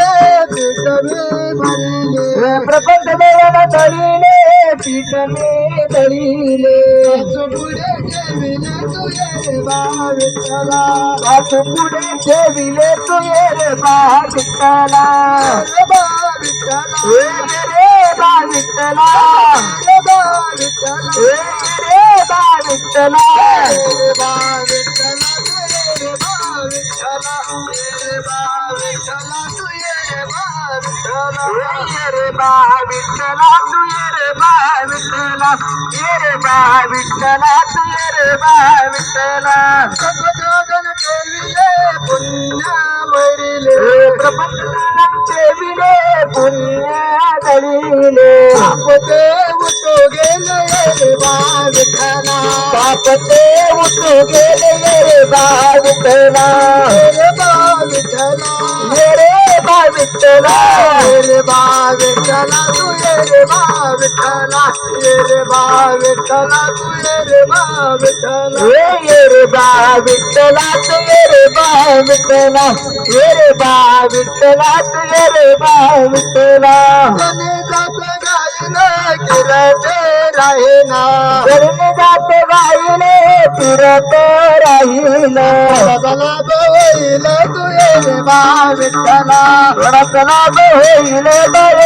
पीठ मी प्रपंच तळीले पीठ मी तळीले पुढे ठेविले तुझे रे बा विठ्ठला हात पुढे ठेविले तू ये रे बा विठ्ठला रे बा विठ्ठला ये रे बा विठ्ठला रे बा विठ्ठला रे बा विठ्ठला ये रे बा विठ्ठला तू ये रे बा विठ्ठला ये रे बा विठ्ठला तू ये रे बा विठ्ठला आपते उठो गेले रे बा विठ्ठला गेले रे बा विठ्ठला रे बा विठ्ठला तू रे बा विठ्ठला ये रे बा विठ्ठला तू रे बा विठ्ठला ये रे बा विठ्ठला तू रे बा विठ्ठला ये रे बा विठ्ठला तू रे बा विठ्ठला जने जात गायले किरते राहे ना। करून जात राहील बदला होईल तू